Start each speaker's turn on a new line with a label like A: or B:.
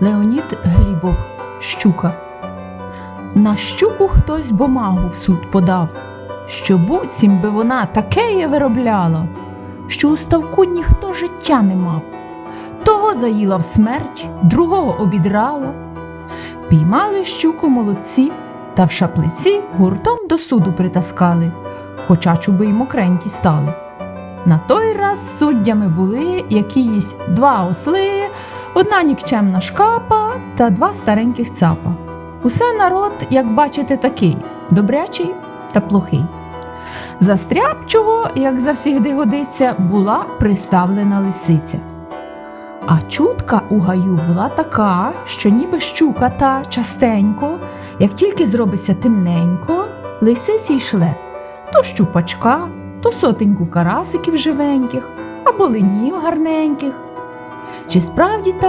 A: Леонід Глібов, щука. На щуку хтось бумагу в суд подав, що буцім би вона такеє виробляла, що у ставку ніхто життя не мав. Того заїла в смерч, другого обідрала. Піймали щуку молодці та в шаплиці гуртом до суду притаскали, хоча чуби й мокренькі стали. На той раз суддями були якісь два осли, одна нікчемна шкапа та два стареньких цапа. Усе народ, як бачите, такий добрячий та плохий. За стряпчого, як завсігди годиться, була приставлена лисиця. А чутка у гаю була така, що ніби щука та частенько, як тільки зробиться темненько, лисиці йшле то щупачка, то сотеньку карасиків живеньких, або ленів гарненьких. Чи справді так